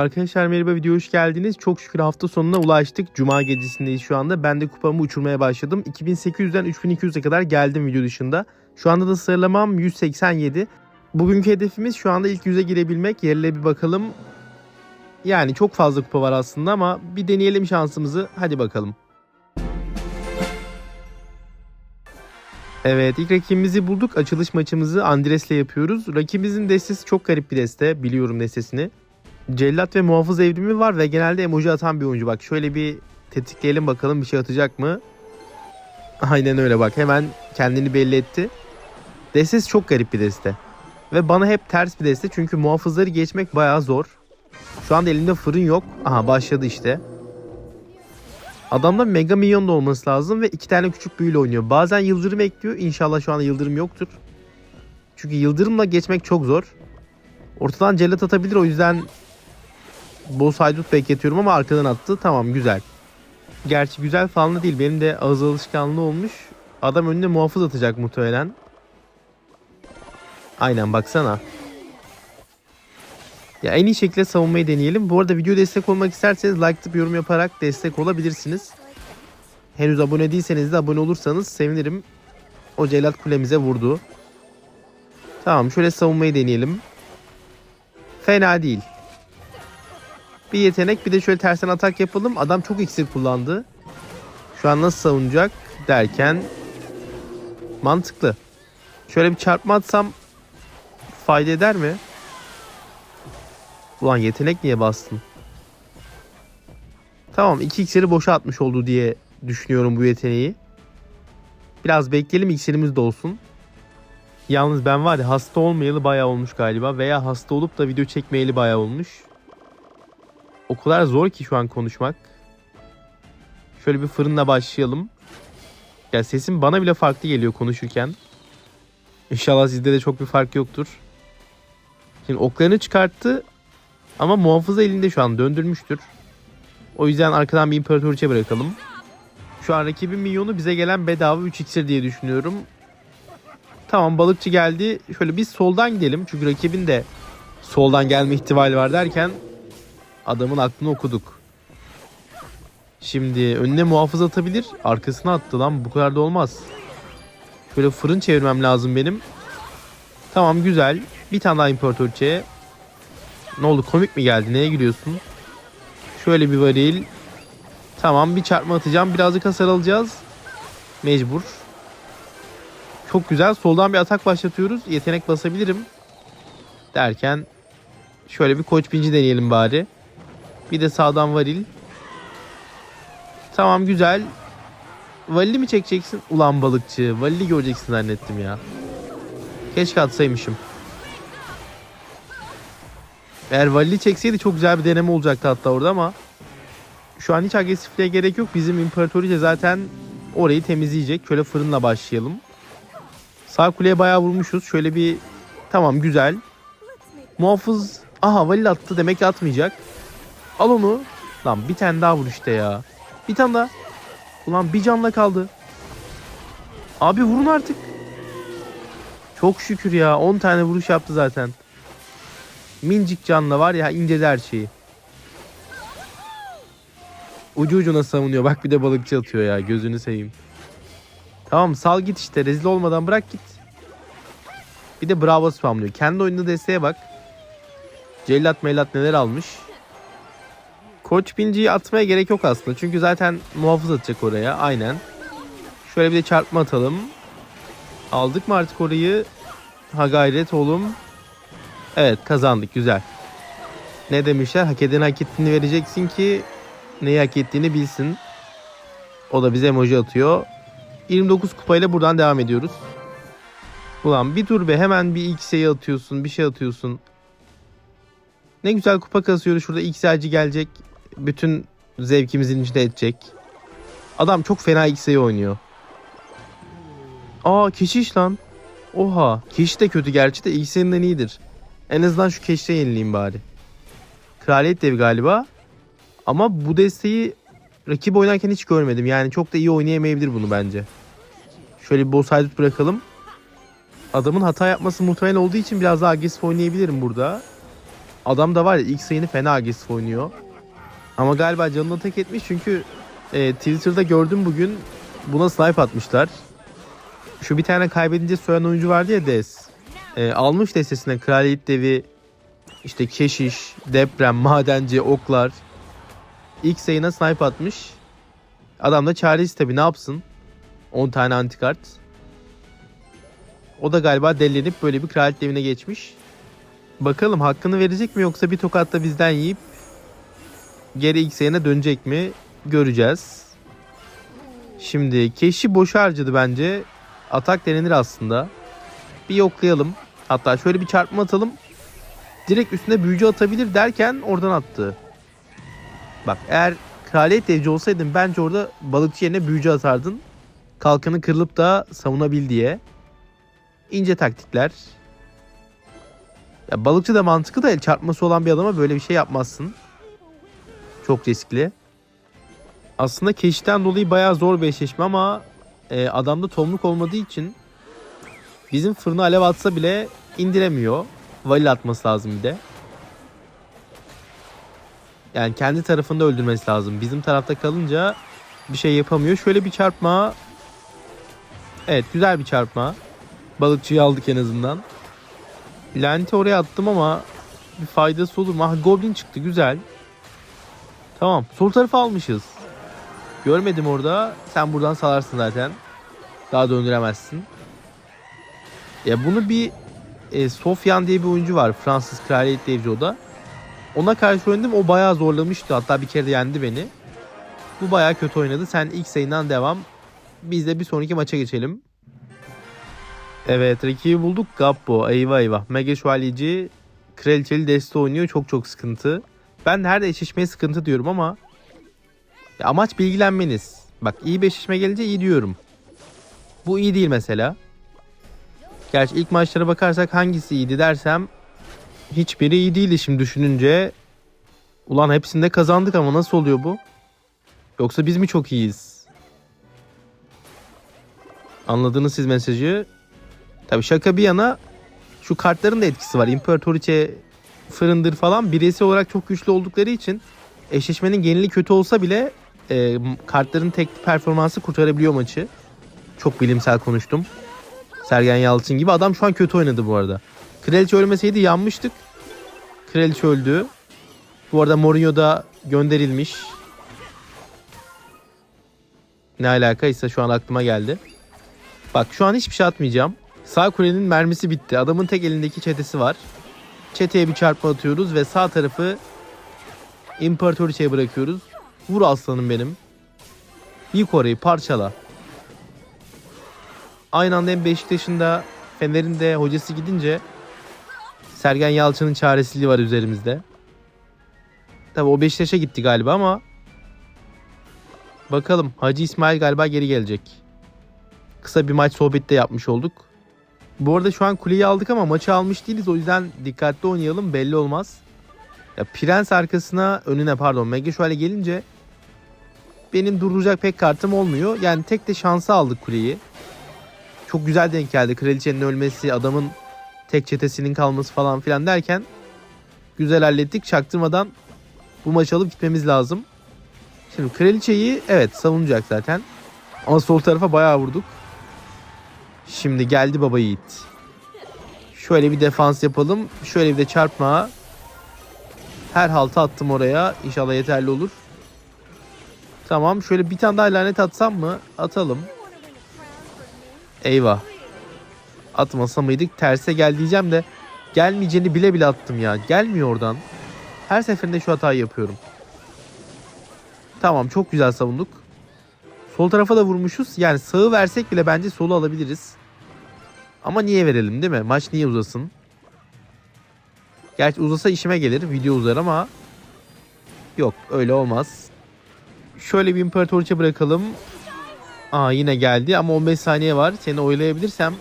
Arkadaşlar merhaba video hoş geldiniz. Çok şükür hafta sonuna ulaştık. Cuma gecesindeyiz şu anda. Ben de kupamı uçurmaya başladım. 2800'den 3200'e kadar geldim video dışında. Şu anda da sıralamam 187. Bugünkü hedefimiz şu anda ilk 100'e girebilmek. Yerine bir bakalım. Yani çok fazla kupa var aslında ama bir deneyelim şansımızı. Hadi bakalım. Evet ilk rakibimizi bulduk. Açılış maçımızı Andres'le yapıyoruz. Rakibimizin destesi çok garip bir deste. Biliyorum destesini. Cellat ve muhafız evrimi var ve genelde emoji atan bir oyuncu. Bak şöyle bir tetikleyelim bakalım bir şey atacak mı? Aynen öyle bak hemen kendini belli etti. Destesi çok garip bir deste. Ve bana hep ters bir deste çünkü muhafızları geçmek bayağı zor. Şu anda elimde fırın yok. Aha başladı işte. Adamda mega milyon da olması lazım ve iki tane küçük büyüyle oynuyor. Bazen yıldırım ekliyor. İnşallah şu anda yıldırım yoktur. Çünkü yıldırımla geçmek çok zor. Ortadan cellat atabilir o yüzden boss haydut bekletiyorum ama arkadan attı. Tamam güzel. Gerçi güzel falan da değil. Benim de ağız alışkanlığı olmuş. Adam önüne muhafız atacak muhtemelen. Aynen baksana. Ya en iyi şekilde savunmayı deneyelim. Bu arada video destek olmak isterseniz like atıp yorum yaparak destek olabilirsiniz. Henüz abone değilseniz de abone olursanız sevinirim. O celat kulemize vurdu. Tamam şöyle savunmayı deneyelim. Fena değil. Bir yetenek bir de şöyle tersten atak yapalım. Adam çok iksir kullandı. Şu an nasıl savunacak derken mantıklı. Şöyle bir çarpma atsam fayda eder mi? Ulan yetenek niye bastın? Tamam 2 iksiri boşa atmış oldu diye düşünüyorum bu yeteneği. Biraz bekleyelim iksirimiz de olsun. Yalnız ben var ya hasta olmayalı bayağı olmuş galiba veya hasta olup da video çekmeyeli bayağı olmuş. O kadar zor ki şu an konuşmak. Şöyle bir fırınla başlayalım. Ya sesim bana bile farklı geliyor konuşurken. İnşallah sizde de çok bir fark yoktur. Şimdi oklarını çıkarttı ama muhafıza elinde şu an döndürmüştür. O yüzden arkadan bir imparatoriçe bırakalım. Şu an rakibin milyonu bize gelen bedava 3 iksir diye düşünüyorum. Tamam balıkçı geldi. Şöyle biz soldan gidelim. Çünkü rakibin de soldan gelme ihtimali var derken adamın aklını okuduk. Şimdi önüne muhafız atabilir. Arkasına attı lan. Bu kadar da olmaz. Şöyle fırın çevirmem lazım benim. Tamam güzel. Bir tane daha imparatoriçe. Ne oldu komik mi geldi? Neye gülüyorsun? Şöyle bir varil. Tamam bir çarpma atacağım. Birazcık hasar alacağız. Mecbur. Çok güzel. Soldan bir atak başlatıyoruz. Yetenek basabilirim. Derken şöyle bir koç pinci deneyelim bari. Bir de sağdan varil. Tamam güzel. Valili mi çekeceksin? Ulan balıkçı. Valili göreceksin zannettim ya. Keşke atsaymışım. Eğer valili çekseydi çok güzel bir deneme olacaktı hatta orada ama şu an hiç agresifliğe gerek yok. Bizim imparatoriçe zaten orayı temizleyecek. Şöyle fırınla başlayalım. Sağ kuleye bayağı vurmuşuz. Şöyle bir tamam güzel. Muhafız aha valil attı demek ki atmayacak. Al onu. Lan bir tane daha vur işte ya. Bir tane daha. Ulan bir canla kaldı. Abi vurun artık. Çok şükür ya. 10 tane vuruş yaptı zaten. Mincik canla var ya inceledi her şeyi. Ucu ucuna savunuyor. Bak bir de balıkçı atıyor ya. Gözünü seveyim. Tamam sal git işte. Rezil olmadan bırak git. Bir de bravo spamlıyor. Kendi oyununda desteğe bak. Cellat mellat neler almış. Koç Pinci'yi atmaya gerek yok aslında. Çünkü zaten muhafız atacak oraya. Aynen. Şöyle bir de çarpma atalım. Aldık mı artık orayı? Ha gayret oğlum. Evet kazandık güzel. Ne demişler? Hak eden hak ettiğini vereceksin ki neyi hak ettiğini bilsin. O da bize emoji atıyor. 29 kupayla buradan devam ediyoruz. Ulan bir dur be hemen bir X'e atıyorsun bir şey atıyorsun. Ne güzel kupa kasıyoruz şurada X'erci gelecek. Bütün zevkimizin içine edecek. Adam çok fena X'e oynuyor. Aa keşiş lan. Oha. Keşiş de kötü gerçi de X'den iyidir. En azından şu keşte yenileyim bari. Kraliyet devi galiba. Ama bu desteği rakip oynarken hiç görmedim. Yani çok da iyi oynayamayabilir bunu bence. Şöyle bir boss haydut bırakalım. Adamın hata yapması muhtemel olduğu için biraz daha agresif oynayabilirim burada. Adam da var ya ilk sayını fena agresif oynuyor. Ama galiba canını tek etmiş çünkü e, Twitter'da gördüm bugün buna snipe atmışlar. Şu bir tane kaybedince soyan oyuncu vardı ya Des. E, almış destesine Kraliyet Devi, işte Keşiş, Deprem, Madenci, Oklar. İlk sayına snipe atmış. Adam da çaresiz tabi ne yapsın? 10 tane antikart. O da galiba delilenip böyle bir kraliyet devine geçmiş. Bakalım hakkını verecek mi yoksa bir tokatta bizden yiyip geri sayına dönecek mi göreceğiz. Şimdi Keşi boş harcadı bence. Atak denenir aslında. Bir yoklayalım. Hatta şöyle bir çarpma atalım. Direkt üstüne büyücü atabilir derken oradan attı. Bak eğer kraliyet devci olsaydın bence orada balıkçı yerine büyücü atardın. Kalkanı kırılıp da savunabil diye. İnce taktikler. Ya balıkçı da mantıklı da el çarpması olan bir adama böyle bir şey yapmazsın. Çok riskli. Aslında keşitten dolayı bayağı zor bir eşleşme ama e, adamda tomruk olmadığı için bizim fırına alev atsa bile indiremiyor. Valil atması lazım bir de. Yani kendi tarafında öldürmesi lazım. Bizim tarafta kalınca bir şey yapamıyor. Şöyle bir çarpma. Evet güzel bir çarpma. Balıkçıyı aldık en azından. Laneti oraya attım ama bir faydası olur mu? Ah Goblin çıktı güzel. Tamam sol tarafı almışız. Görmedim orada. Sen buradan salarsın zaten. Daha döndüremezsin. Ya bunu bir e, Sofyan diye bir oyuncu var. Fransız kraliyet devci o da. Ona karşı oynadım. O bayağı zorlamıştı. Hatta bir kere de yendi beni. Bu bayağı kötü oynadı. Sen ilk sayından devam. Biz de bir sonraki maça geçelim. Evet rakibi bulduk. Gabbo. Eyvah eyvah. Mega şövalyeci kraliçeli deste oynuyor. Çok çok sıkıntı. Ben her eşleşmeye sıkıntı diyorum ama ya amaç bilgilenmeniz. Bak iyi bir eşleşme gelince iyi diyorum. Bu iyi değil mesela. Gerçi ilk maçlara bakarsak hangisi iyiydi dersem hiçbiri iyi değildi şimdi düşününce. Ulan hepsinde kazandık ama nasıl oluyor bu? Yoksa biz mi çok iyiyiz? Anladınız siz mesajı. Tabi şaka bir yana şu kartların da etkisi var. İmparatoriçe fırındır falan bireysel olarak çok güçlü oldukları için eşleşmenin geneli kötü olsa bile e, kartların tek performansı kurtarabiliyor maçı. Çok bilimsel konuştum. Sergen Yalçın gibi. Adam şu an kötü oynadı bu arada. Kraliçe ölmeseydi yanmıştık. Kraliçe öldü. Bu arada Mourinho da gönderilmiş. Ne alakaysa şu an aklıma geldi. Bak şu an hiçbir şey atmayacağım. Sağ kulenin mermisi bitti. Adamın tek elindeki çetesi var. Çeteye bir çarpma atıyoruz ve sağ tarafı İmparatoriçe'ye bırakıyoruz. Vur aslanım benim. Yık orayı parçala. Aynı anda hem Beşiktaş'ın da Fener'in de hocası gidince Sergen Yalçın'ın çaresizliği var üzerimizde. Tabi o Beşiktaş'a gitti galiba ama bakalım Hacı İsmail galiba geri gelecek. Kısa bir maç sohbette yapmış olduk. Bu arada şu an kuleyi aldık ama maçı almış değiliz. O yüzden dikkatli oynayalım belli olmaz. Ya Prens arkasına önüne pardon Mega şöyle gelince benim durduracak pek kartım olmuyor. Yani tek de şansı aldık kuleyi. Çok güzel denk geldi. Kraliçenin ölmesi, adamın tek çetesinin kalması falan filan derken güzel hallettik. Çaktırmadan bu maçı alıp gitmemiz lazım. Şimdi kraliçeyi evet savunacak zaten. Ama sol tarafa bayağı vurduk. Şimdi geldi baba yiğit. Şöyle bir defans yapalım. Şöyle bir de çarpma. Her halta attım oraya. İnşallah yeterli olur. Tamam şöyle bir tane daha lanet atsam mı? Atalım. Eyvah. Atmasa mıydık? Terse gel diyeceğim de gelmeyeceğini bile bile attım ya. Gelmiyor oradan. Her seferinde şu hatayı yapıyorum. Tamam çok güzel savunduk. Sol tarafa da vurmuşuz. Yani sağı versek bile bence solu alabiliriz. Ama niye verelim değil mi? Maç niye uzasın? Gerçi uzasa işime gelir. Video uzar ama yok öyle olmaz. Şöyle bir imparatoriçe bırakalım. Aa yine geldi ama 15 saniye var. Seni oylayabilirsem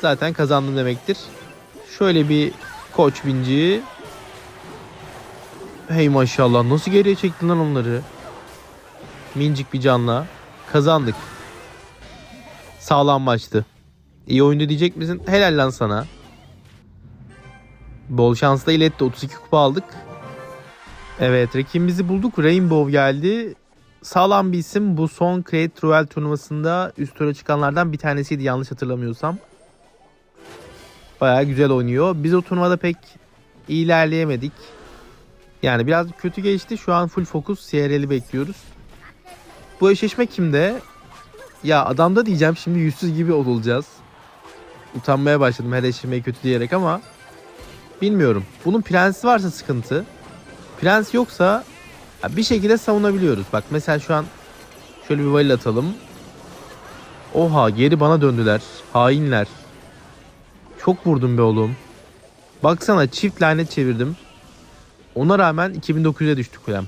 zaten kazandım demektir. Şöyle bir koç binci. Hey maşallah nasıl geriye çektin lan onları? Mincik bir canla. Kazandık. Sağlam maçtı. İyi oyundu diyecek misin? Helal lan sana. Bol şansla iletti. 32 kupa aldık. Evet rakibimizi bulduk. Rainbow geldi. Sağlam bir isim. Bu son Create Royale turnuvasında üst tura çıkanlardan bir tanesiydi yanlış hatırlamıyorsam. Bayağı güzel oynuyor. Biz o turnuvada pek ilerleyemedik. Yani biraz kötü geçti. Şu an full fokus CRL'i bekliyoruz. Bu eşleşme kimde? Ya adamda diyeceğim şimdi yüzsüz gibi olacağız. Utanmaya başladım her eşleşmeyi kötü diyerek ama bilmiyorum. Bunun prensi varsa sıkıntı. Prens yoksa bir şekilde savunabiliyoruz. Bak mesela şu an şöyle bir valil atalım. Oha geri bana döndüler. Hainler. Çok vurdum be oğlum. Baksana çift lanet çevirdim. Ona rağmen 2900'e düştü kulem.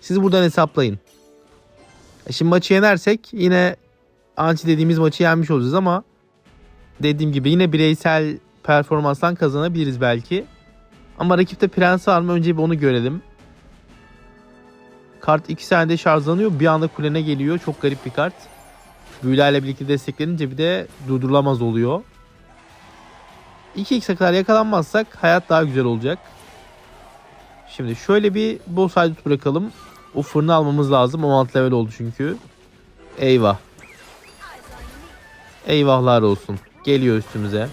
Siz buradan hesaplayın. E şimdi maçı yenersek yine anti dediğimiz maçı yenmiş olacağız ama dediğim gibi yine bireysel performanstan kazanabiliriz belki. Ama rakipte prens var mı önce bir onu görelim. Kart 2 saniyede şarjlanıyor. Bir anda kulene geliyor. Çok garip bir kart. Büyülerle birlikte desteklenince bir de durdurulamaz oluyor. 2x'e kadar yakalanmazsak hayat daha güzel olacak. Şimdi şöyle bir boss haydut bırakalım. O fırını almamız lazım. 16 level oldu çünkü. Eyvah. Eyvahlar olsun. Geliyor üstümüze.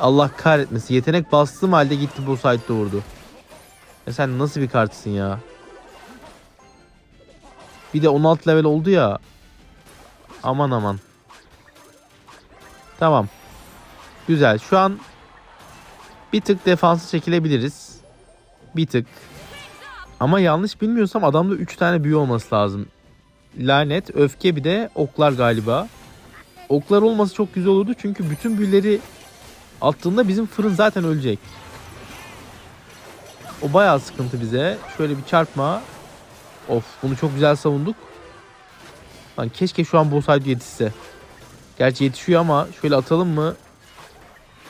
Allah kahretmesin. Yetenek bastığım halde gitti bu site'de vurdu. Ya sen nasıl bir kartsın ya? Bir de 16 level oldu ya. Aman aman. Tamam. Güzel. Şu an bir tık defansı çekilebiliriz. Bir tık. Ama yanlış bilmiyorsam adamda 3 tane büyü olması lazım. Lanet, öfke bir de oklar galiba. Oklar olması çok güzel olurdu çünkü bütün büyüleri attığında bizim fırın zaten ölecek. O bayağı sıkıntı bize. Şöyle bir çarpma. Of bunu çok güzel savunduk. Lan keşke şu an Bosaydı yetişse. Gerçi yetişiyor ama şöyle atalım mı?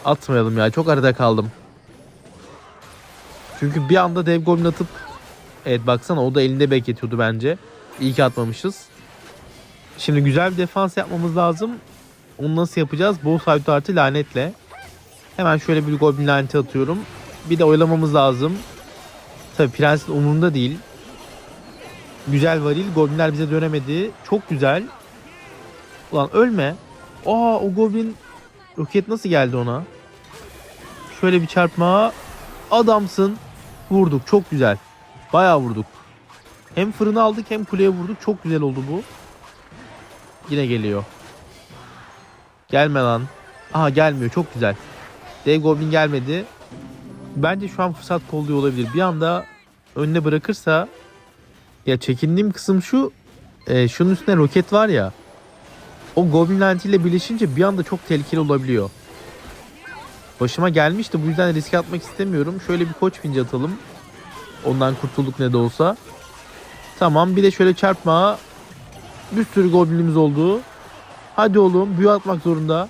Atmayalım ya. Çok arada kaldım. Çünkü bir anda dev goblin atıp Evet baksana o da elinde bekletiyordu bence. İyi ki atmamışız. Şimdi güzel bir defans yapmamız lazım. Onu nasıl yapacağız? Bol sahip artı lanetle. Hemen şöyle bir goblin laneti atıyorum. Bir de oyalamamız lazım. Tabi prensin umurunda değil. Güzel varil. Goblinler bize dönemedi. Çok güzel. Ulan ölme. Aa o goblin roket nasıl geldi ona? Şöyle bir çarpma. Adamsın. Vurduk. Çok güzel. Bayağı vurduk. Hem fırını aldık hem kuleye vurduk. Çok güzel oldu bu. Yine geliyor. Gelme lan. Aha gelmiyor. Çok güzel. Dev Goblin gelmedi. Bence şu an fırsat kolluyor olabilir. Bir anda önüne bırakırsa ya çekindiğim kısım şu e, şunun üstüne roket var ya o Goblin lanetiyle birleşince bir anda çok tehlikeli olabiliyor. Başıma gelmişti bu yüzden riske atmak istemiyorum. Şöyle bir koç pinci atalım. Ondan kurtulduk ne de olsa. Tamam bir de şöyle çarpma. Bir sürü goblinimiz oldu. Hadi oğlum büyü atmak zorunda.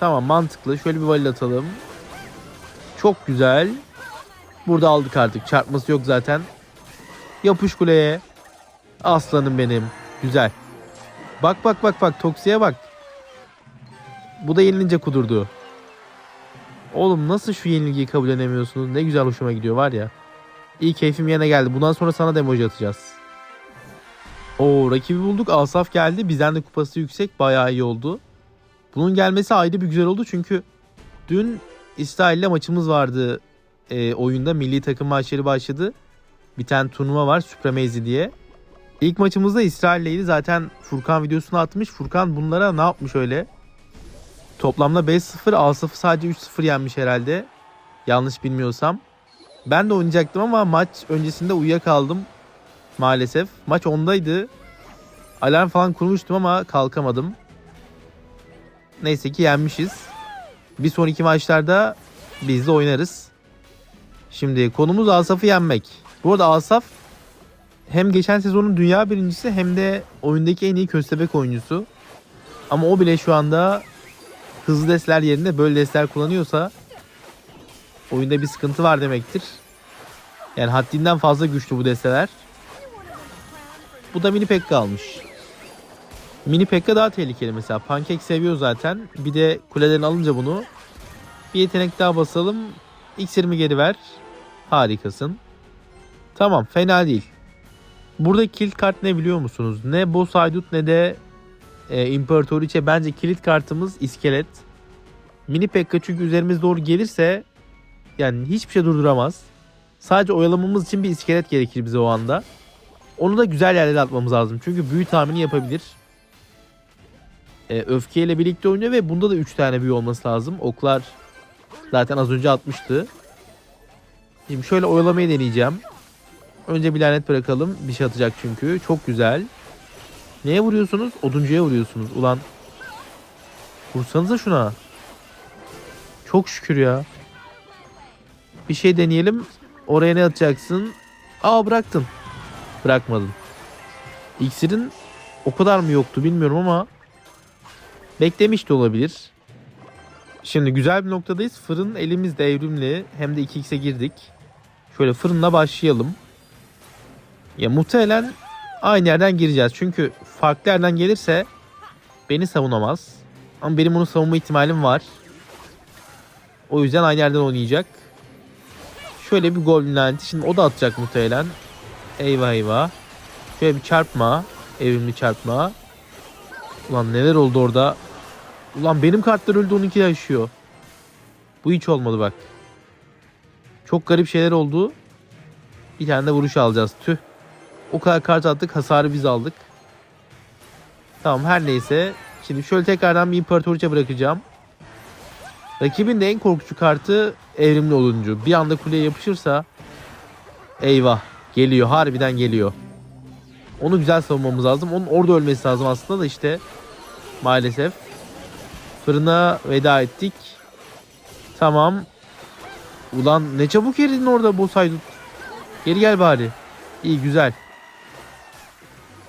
Tamam mantıklı. Şöyle bir valil atalım. Çok güzel. Burada aldık artık. Çarpması yok zaten. Yapış kuleye. Aslanım benim. Güzel. Bak bak bak bak. Toksiye bak. Bu da yenilince kudurdu. Oğlum nasıl şu yenilgiyi kabullenemiyorsunuz? Ne güzel hoşuma gidiyor var ya. İyi keyfim yerine geldi. Bundan sonra sana da emoji atacağız. Oo rakibi bulduk. Asaf geldi. Bizden de kupası yüksek. Bayağı iyi oldu. Bunun gelmesi ayrı bir güzel oldu. Çünkü dün İsrail'le maçımız vardı. E, oyunda milli takım maçları başladı. Bir tane turnuva var. Supremacy diye. İlk maçımızda İsrail'leydi. Zaten Furkan videosunu atmış. Furkan bunlara ne yapmış öyle? Toplamda 5-0, Asaf'ı sadece 3-0 yenmiş herhalde. Yanlış bilmiyorsam. Ben de oynayacaktım ama maç öncesinde uyuyakaldım. Maalesef. Maç ondaydı. Alarm falan kurmuştum ama kalkamadım. Neyse ki yenmişiz. Bir sonraki maçlarda biz de oynarız. Şimdi konumuz Asaf'ı yenmek. Bu arada Asaf hem geçen sezonun dünya birincisi hem de oyundaki en iyi köstebek oyuncusu. Ama o bile şu anda hızlı destler yerine böyle destler kullanıyorsa oyunda bir sıkıntı var demektir. Yani haddinden fazla güçlü bu desteler. Bu da mini pekka almış. Mini pekka daha tehlikeli mesela. Pancake seviyor zaten. Bir de kuleden alınca bunu Bir yetenek daha basalım. İksirimi geri ver. Harikasın. Tamam fena değil. Burada kilit kart ne biliyor musunuz? Ne boss haydut ne de e, imparatoriçe bence kilit kartımız iskelet. Mini Pekka çünkü üzerimize doğru gelirse yani hiçbir şey durduramaz. Sadece oyalamamız için bir iskelet gerekir bize o anda. Onu da güzel yerlere atmamız lazım. Çünkü büyü tahmini yapabilir. E, öfkeyle birlikte oynuyor ve bunda da 3 tane büyü olması lazım. Oklar zaten az önce atmıştı. Şimdi şöyle oyalamayı deneyeceğim. Önce bir lanet bırakalım. Bir şey atacak çünkü. Çok güzel. Neye vuruyorsunuz? Oduncuya vuruyorsunuz. Ulan. Vursanıza şuna. Çok şükür ya. Bir şey deneyelim. Oraya ne atacaksın? Aa bıraktın. Bırakmadın. İksirin o kadar mı yoktu bilmiyorum ama beklemiş de olabilir. Şimdi güzel bir noktadayız. Fırın elimizde evrimli. Hem de 2x'e girdik. Şöyle fırınla başlayalım. Ya muhtemelen aynı yerden gireceğiz. Çünkü farklı yerden gelirse beni savunamaz. Ama benim onu savunma ihtimalim var. O yüzden aynı yerden oynayacak. Şöyle bir Golden Lanti. Şimdi o da atacak muhtemelen. Eyvah eyvah. Şöyle bir çarpma. Evrimli çarpma. Ulan neler oldu orada. Ulan benim kartlar öldü onunki yaşıyor. Bu hiç olmadı bak. Çok garip şeyler oldu. Bir tane de vuruş alacağız. Tüh. O kadar kart attık. Hasarı biz aldık. Tamam her neyse. Şimdi şöyle tekrardan bir imparatoriçe bırakacağım. Rakibin de en korkutucu kartı evrimli oluncu. Bir anda kuleye yapışırsa eyvah geliyor harbiden geliyor. Onu güzel savunmamız lazım. Onun orada ölmesi lazım aslında da işte maalesef. Fırına veda ettik. Tamam. Ulan ne çabuk eridin orada boss haydut. Geri gel bari. İyi güzel.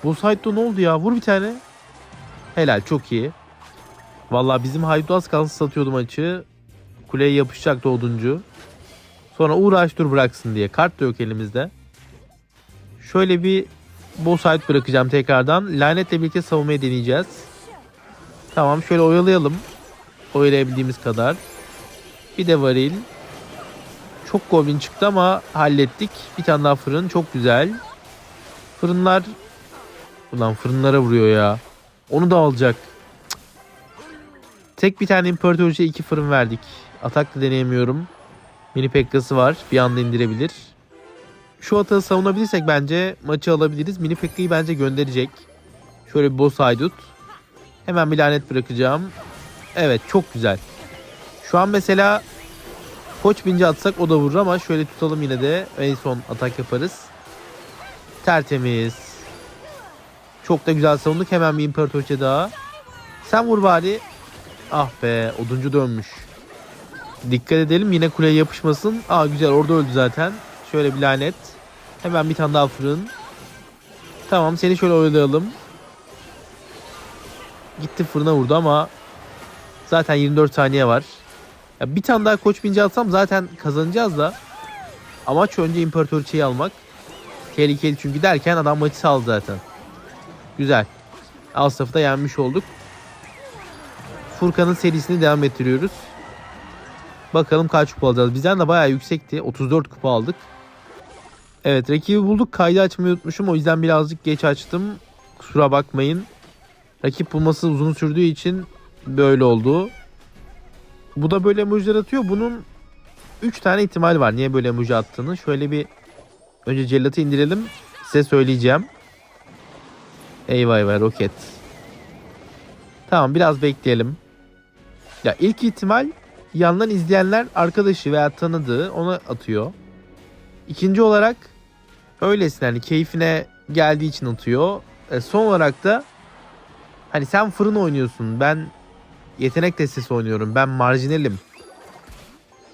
Boss haydutta ne oldu ya? Vur bir tane. Helal çok iyi. Vallahi bizim haydut az kalsın satıyordu maçı. Kuleye yapışacaktı oduncu. Sonra uğraş dur bıraksın diye. Kart da yok elimizde. Şöyle bir boss haydut bırakacağım tekrardan. Lanetle birlikte savunmayı deneyeceğiz. Tamam şöyle oyalayalım. Oyalayabildiğimiz kadar. Bir de varil. Çok goblin çıktı ama hallettik. Bir tane daha fırın. Çok güzel. Fırınlar... Ulan fırınlara vuruyor ya. Onu da alacak. Tek bir tane imparatoriçe iki fırın verdik. Atak da deneyemiyorum. Mini Pekka'sı var. Bir anda indirebilir. Şu atağı savunabilirsek bence maçı alabiliriz. Mini Pekka'yı bence gönderecek. Şöyle bir boss haydut. Hemen bir lanet bırakacağım. Evet çok güzel. Şu an mesela Koç binci atsak o da vurur ama şöyle tutalım yine de en son atak yaparız. Tertemiz. Çok da güzel savunduk. Hemen bir imparatoriçe daha. Sen vur bari. Ah be oduncu dönmüş. Dikkat edelim yine kuleye yapışmasın. Aa güzel orada öldü zaten. Şöyle bir lanet. Hemen bir tane daha fırın. Tamam seni şöyle oyalayalım. Gitti fırına vurdu ama zaten 24 saniye var. Ya bir tane daha koç binci alsam zaten kazanacağız da. Amaç önce imparatoriçeyi almak. Tehlikeli çünkü derken adam maçı saldı zaten. Güzel. Alsaf'ı da yenmiş olduk. Furkan'ın serisini devam ettiriyoruz. Bakalım kaç kupa alacağız. Bizden de bayağı yüksekti. 34 kupa aldık. Evet rakibi bulduk. Kaydı açmayı unutmuşum. O yüzden birazcık geç açtım. Kusura bakmayın. Rakip bulması uzun sürdüğü için böyle oldu. Bu da böyle emojiler atıyor. Bunun 3 tane ihtimal var. Niye böyle emoji attığını. Şöyle bir önce cellatı indirelim. Size söyleyeceğim. Eyvah eyvah roket. Tamam biraz bekleyelim. Ya ilk ihtimal yandan izleyenler arkadaşı veya tanıdığı ona atıyor. İkinci olarak öylesine hani keyfine geldiği için atıyor. E, son olarak da hani sen fırın oynuyorsun ben yetenek destesi oynuyorum ben marjinalim.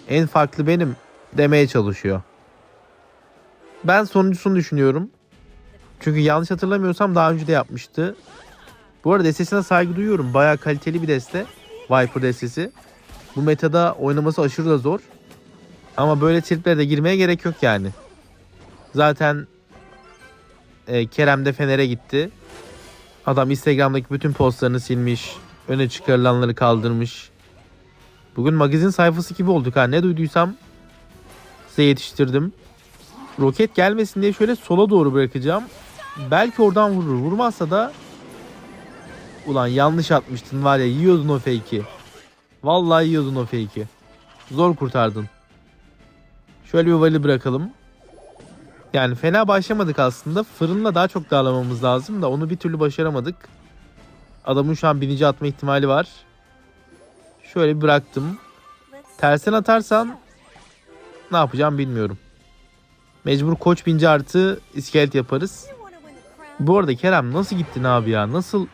En farklı benim demeye çalışıyor. Ben sonuncusunu düşünüyorum. Çünkü yanlış hatırlamıyorsam daha önce de yapmıştı. Bu arada destesine saygı duyuyorum. Bayağı kaliteli bir deste. Viper destesi. Bu metada oynaması aşırı da zor. Ama böyle triplere de girmeye gerek yok yani. Zaten e, Kerem de Fener'e gitti. Adam Instagram'daki bütün postlarını silmiş. Öne çıkarılanları kaldırmış. Bugün magazin sayfası gibi olduk ha. Ne duyduysam size yetiştirdim. Roket gelmesin diye şöyle sola doğru bırakacağım. Belki oradan vurur. Vurmazsa da ulan yanlış atmıştın var ya yiyordun o fake'i. Vallahi yiyordun o fake'i. Zor kurtardın. Şöyle bir vali bırakalım. Yani fena başlamadık aslında. Fırınla daha çok dağılamamız lazım da onu bir türlü başaramadık. Adamın şu an binici atma ihtimali var. Şöyle bıraktım. Tersen atarsan ne yapacağım bilmiyorum. Mecbur koç binci artı iskelet yaparız. Bu arada Kerem nasıl gittin abi ya? Nasıl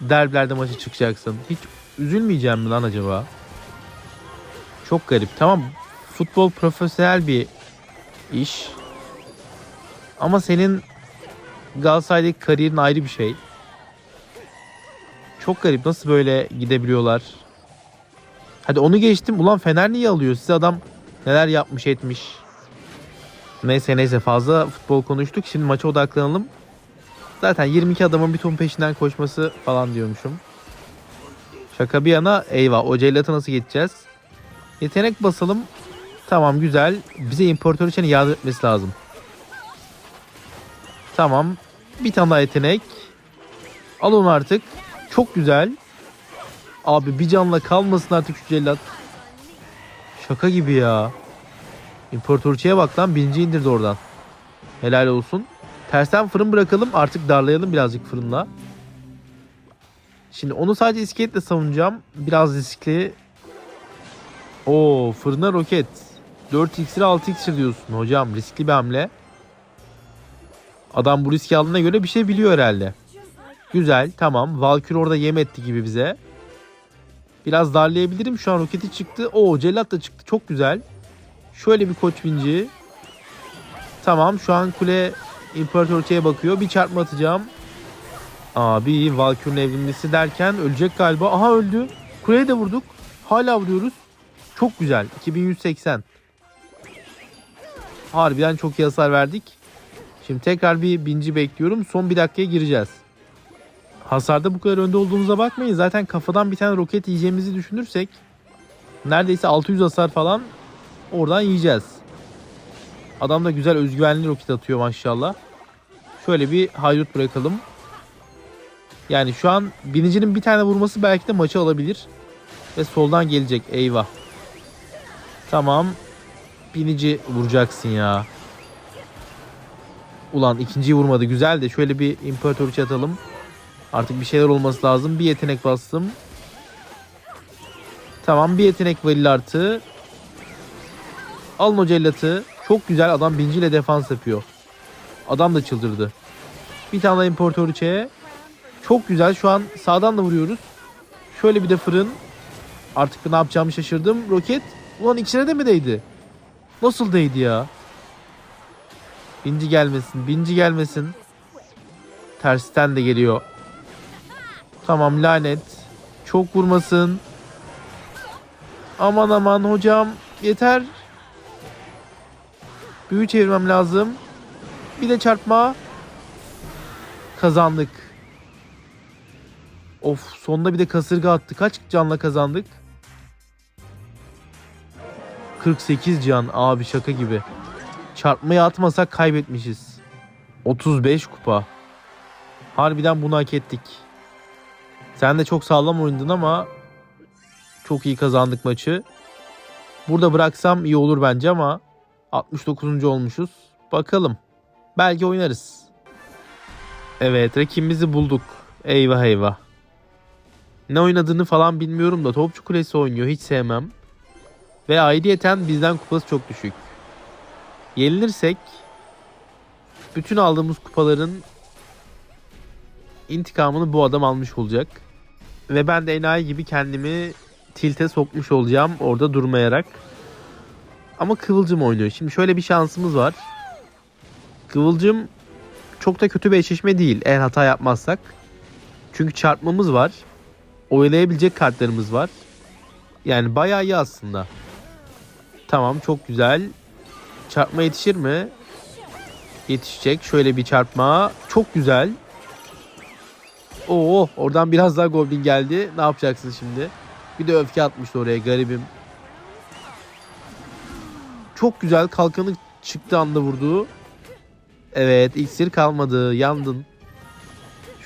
derbilerde maçı çıkacaksın? Hiç üzülmeyeceğim mi lan acaba? Çok garip. Tamam futbol profesyonel bir iş. Ama senin Galatasaray'daki kariyerin ayrı bir şey. Çok garip nasıl böyle gidebiliyorlar. Hadi onu geçtim. Ulan Fener niye alıyor? Size adam neler yapmış etmiş. Neyse neyse fazla futbol konuştuk. Şimdi maça odaklanalım. Zaten 22 adamın bir ton peşinden koşması falan diyormuşum. Şaka bir yana eyvah o cellatı nasıl geçeceğiz? Yetenek basalım. Tamam güzel. Bize importör için yardım etmesi lazım. Tamam. Bir tane daha yetenek. Al onu artık. Çok güzel. Abi bir canla kalmasın artık şu cellat. Şaka gibi ya. İmparatorçuya bak lan birinci indirdi oradan. Helal olsun. Tersten fırın bırakalım artık darlayalım birazcık fırınla. Şimdi onu sadece iskeletle savunacağım. Biraz riskli. Oo fırına roket. 4 iksir 6 iksir diyorsun hocam riskli bir hamle. Adam bu riski aldığına göre bir şey biliyor herhalde. Güzel tamam. Valkyrie orada yem etti gibi bize. Biraz darlayabilirim. Şu an roketi çıktı. Oo cellat da çıktı. Çok güzel. Şöyle bir koç vinci. Tamam şu an kule imparatorçeye bakıyor. Bir çarpma atacağım. Abi Valkyrie'nin evrimlisi derken ölecek galiba. Aha öldü. Kuleye de vurduk. Hala vuruyoruz. Çok güzel. 2180. Harbiden çok iyi hasar verdik. Şimdi tekrar bir binci bekliyorum. Son bir dakikaya gireceğiz. Hasarda bu kadar önde olduğumuza bakmayın. Zaten kafadan bir tane roket yiyeceğimizi düşünürsek neredeyse 600 hasar falan oradan yiyeceğiz. Adam da güzel özgüvenli roket atıyor maşallah. Şöyle bir haydut bırakalım. Yani şu an binicinin bir tane vurması belki de maçı alabilir. Ve soldan gelecek. Eyvah. Tamam. Binici vuracaksın ya. Ulan ikinciyi vurmadı. Güzel de şöyle bir imparator atalım. Artık bir şeyler olması lazım. Bir yetenek bastım. Tamam bir yetenek valil artı. Alın o cellatı. Çok güzel adam binciyle defans yapıyor. Adam da çıldırdı. Bir tane daha importoriçeye. Çok güzel şu an sağdan da vuruyoruz. Şöyle bir de fırın. Artık ne yapacağımı şaşırdım. Roket. Ulan ikisine de mi değdi? Nasıl değdi ya? Binci gelmesin. Binci gelmesin. Tersten de geliyor. Tamam lanet. Çok vurmasın. Aman aman hocam. Yeter. Büyü çevirmem lazım. Bir de çarpma. Kazandık. Of sonunda bir de kasırga attı. Kaç canla kazandık? 48 can abi şaka gibi. Çarpmayı atmasak kaybetmişiz. 35 kupa. Harbiden bunu hak ettik. Sen de çok sağlam oynadın ama çok iyi kazandık maçı. Burada bıraksam iyi olur bence ama 69. olmuşuz. Bakalım. Belki oynarız. Evet rakibimizi bulduk. Eyvah eyvah. Ne oynadığını falan bilmiyorum da topçu kulesi oynuyor. Hiç sevmem. Ve aidiyeten bizden kupası çok düşük. Yenilirsek bütün aldığımız kupaların intikamını bu adam almış olacak. Ve ben de enayi gibi kendimi tilte sokmuş olacağım orada durmayarak. Ama Kıvılcım oynuyor. Şimdi şöyle bir şansımız var. Kıvılcım çok da kötü bir eşleşme değil eğer hata yapmazsak. Çünkü çarpmamız var. Oyalayabilecek kartlarımız var. Yani bayağı iyi aslında. Tamam çok güzel. Çarpma yetişir mi? Yetişecek. Şöyle bir çarpma. Çok güzel. Oo, oradan biraz daha goblin geldi. Ne yapacaksın şimdi? Bir de öfke atmıştı oraya garibim. Çok güzel kalkanı çıktı anda vurdu. Evet iksir kalmadı. Yandın.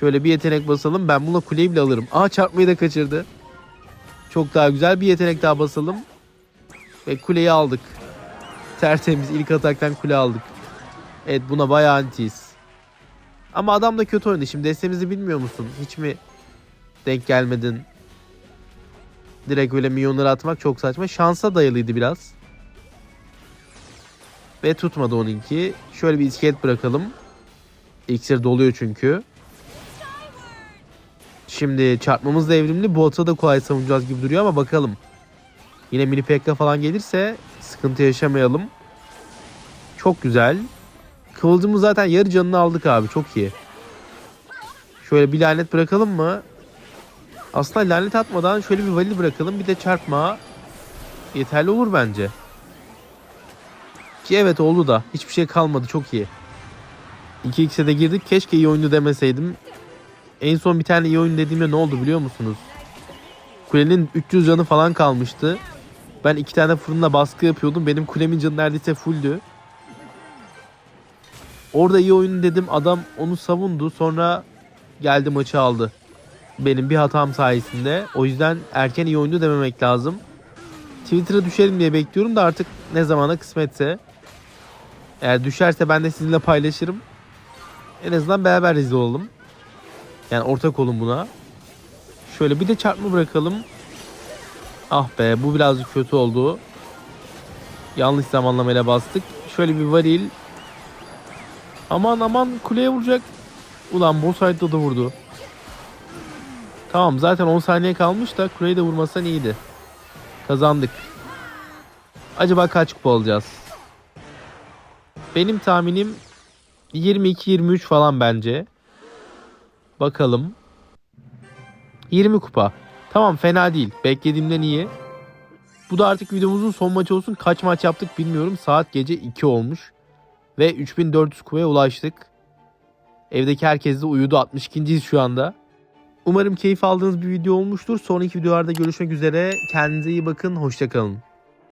Şöyle bir yetenek basalım. Ben bununla kuleyi bile alırım. Aa çarpmayı da kaçırdı. Çok daha güzel bir yetenek daha basalım. Ve kuleyi aldık. Tertemiz ilk ataktan kule aldık. Evet buna bayağı antiyiz. Ama adam da kötü oynadı. Şimdi destemizi bilmiyor musun? Hiç mi denk gelmedin? Direkt öyle milyonları atmak çok saçma. Şansa dayalıydı biraz. Ve tutmadı onunki. Şöyle bir iskelet bırakalım. İksir doluyor çünkü. Şimdi çarpmamız da evrimli. Bu ata da kolay savunacağız gibi duruyor ama bakalım. Yine mini pekka falan gelirse sıkıntı yaşamayalım. Çok güzel. Kıvılcımı zaten yarı canını aldık abi. Çok iyi. Şöyle bir lanet bırakalım mı? Aslında lanet atmadan şöyle bir valil bırakalım. Bir de çarpma. Yeterli olur bence. Ki evet oldu da. Hiçbir şey kalmadı. Çok iyi. 2x'e de girdik. Keşke iyi oyundu demeseydim. En son bir tane iyi oyun dediğimde ne oldu biliyor musunuz? Kulenin 300 canı falan kalmıştı. Ben iki tane fırınla baskı yapıyordum. Benim kulemin canı neredeyse fulldü. Orada iyi oyun dedim. Adam onu savundu. Sonra geldi maçı aldı. Benim bir hatam sayesinde. O yüzden erken iyi oyundu dememek lazım. Twitter'a düşerim diye bekliyorum da artık ne zamana kısmetse. Eğer düşerse ben de sizinle paylaşırım. En azından beraber rezil olalım. Yani ortak olun buna. Şöyle bir de çarpma bırakalım. Ah be bu birazcık kötü oldu. Yanlış zamanlamayla bastık. Şöyle bir varil. Aman aman kuleye vuracak. Ulan boss fight'ta da vurdu. Tamam zaten 10 saniye kalmış da kuleyi de vurmasan iyiydi. Kazandık. Acaba kaç kupa alacağız? Benim tahminim 22-23 falan bence. Bakalım. 20 kupa. Tamam fena değil. Beklediğimden iyi. Bu da artık videomuzun son maçı olsun. Kaç maç yaptık bilmiyorum. Saat gece 2 olmuş. Ve 3400 kupaya ulaştık. Evdeki herkes de uyudu. 62.yiz şu anda. Umarım keyif aldığınız bir video olmuştur. Sonraki videolarda görüşmek üzere. Kendinize iyi bakın. Hoşçakalın.